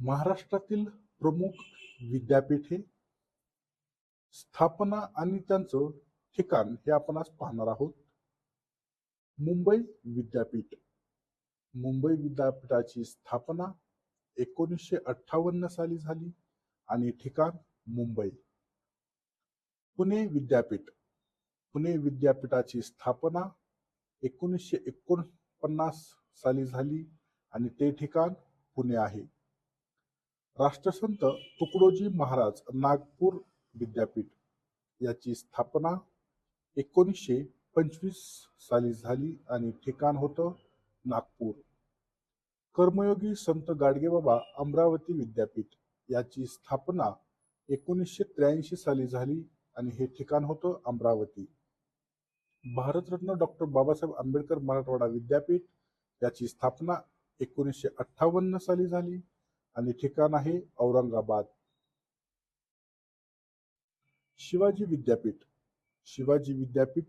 महाराष्ट्रातील प्रमुख विद्यापीठे स्थापना आणि त्यांचं ठिकाण हे आपण आज पाहणार आहोत. मुंबई विद्यापीठ. मुंबई विद्यापीठाची स्थापना एकोणीसशे अठ्ठावन्न साली झाली आणि ठिकाण मुंबई. पुणे विद्यापीठ. पुणे विद्यापीठाची स्थापना एकोणीसशे एकोणपन्नास साली झाली आणि ते ठिकाण पुणे आहे. राष्ट्रसंत तुकडोजी महाराज नागपूर विद्यापीठ याची स्थापना एकोणीसशे पंचवीस साली झाली आणि ठिकाण होतं नागपूर. कर्मयोगी संत गाडगेबाबा अमरावती विद्यापीठ याची स्थापना एकोणीसशे त्र्याऐंशी साली झाली आणि हे ठिकाण होतं अमरावती. भारतरत्न डॉक्टर बाबासाहेब आंबेडकर मराठवाडा विद्यापीठ याची स्थापना एकोणीसशे अठ्ठावन्न साली झाली आणि ठिकाण आहे औरंगाबाद. शिवाजी विद्यापीठ. शिवाजी विद्यापीठ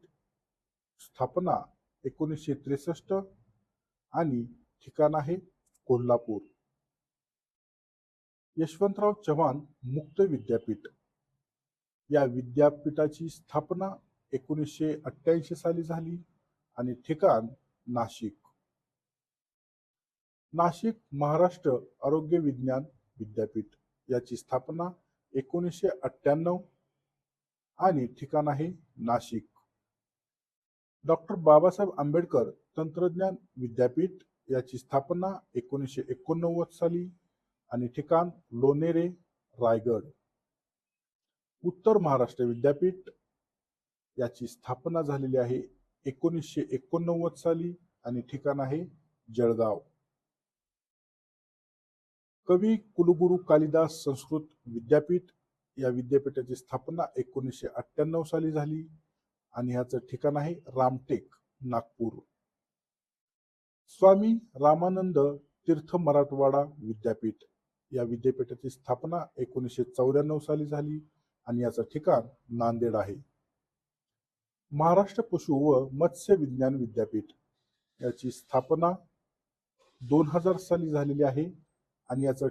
स्थापना एकोणीसशे त्रेसष्ट आणि ठिकाण आहे कोल्हापूर. यशवंतराव चव्हाण मुक्त विद्यापीठ. या विद्यापीठाची स्थापना एकोणीसशे अठ्ठ्याऐंशी साली झाली आणि ठिकाण नाशिक. नाशिक महाराष्ट्र आरोग्य विज्ञान विद्यापीठ याची स्थापना एकोणीसशे अठ्ठ्याण्णव आणि ठिकाण आहे नाशिक. डॉक्टर बाबासाहेब आंबेडकर तंत्रज्ञान विद्यापीठ याची स्थापना एकोणीसशे एकोणनव्वद साली आणि ठिकाण लोणेरे रायगड. उत्तर महाराष्ट्र विद्यापीठ याची स्थापना झालेली आहे एकोणीसशे एकोणनव्वद साली आणि ठिकाण आहे जळगाव. कवी कुलगुरू कालिदास संस्कृत विद्यापीठ या विद्यापीठाची स्थापना एकोणीसशे अठ्ठ्याण्णव साली झाली आणि ह्याचं ठिकाण आहे रामटेक नागपूर. स्वामी रामानंद तीर्थ मराठवाडा विद्यापीठ या विद्यापीठाची स्थापना एकोणीसशे चौऱ्याण्णव साली झाली आणि याचं ठिकाण नांदेड आहे. महाराष्ट्र पशु व मत्स्य विज्ञान विद्यापीठ याची स्थापना दोन हजार साली झालेली आहे. आणि याचं